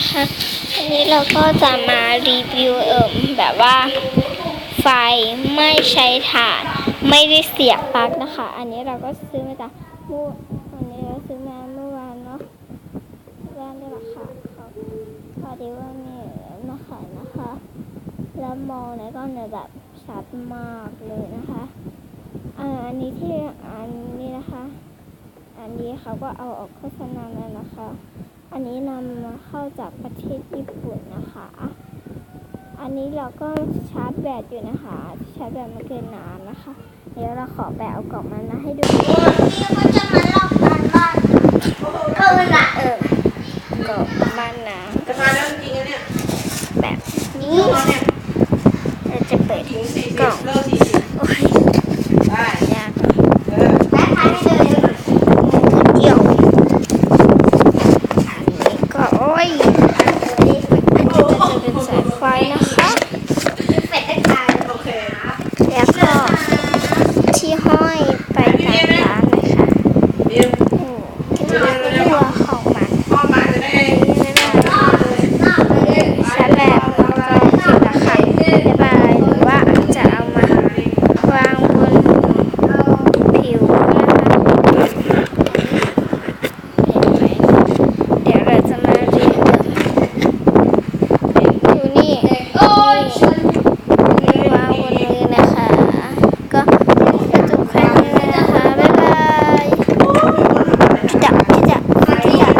นะคะอันนี้เราก็จะมารีวิวเอิมแบบว่าไฟไม่ใช้ถ่าน ไม่ได้เสียบปลั๊กนะคะ อันนี้เราก็ซื้อมาจากเมื่ออันนี้เราซื้อมาเมื่อวานเนาะแว่นนี่แหละค่ะเขาพอดีว่ามีมาขายนะคะ แล้วมองในก็เนี่ยแบบชัดมากเลยนะคะอ่าอันนี้ที่อันนี้นะคะ อันนี้เขาก็เอาออกโฆษณาแล้วนะคะ อันนี้นำเข้าจากประเทศญี่ปุ่นนะคะ อันนี้เราก็ชาร์จแบตอยู่นะคะ ชาร์จแบตมาเกินน้ำนะคะ เดี๋ยวเราขอแบะเอากล่องมันมาให้ดูนี่ก็จะมาลอกมันบ้านเออละเออกล่องมันนะจะมาแล้วจริงๆเนี่ย แบบนี้เราจะเปิดกล่อง Bien.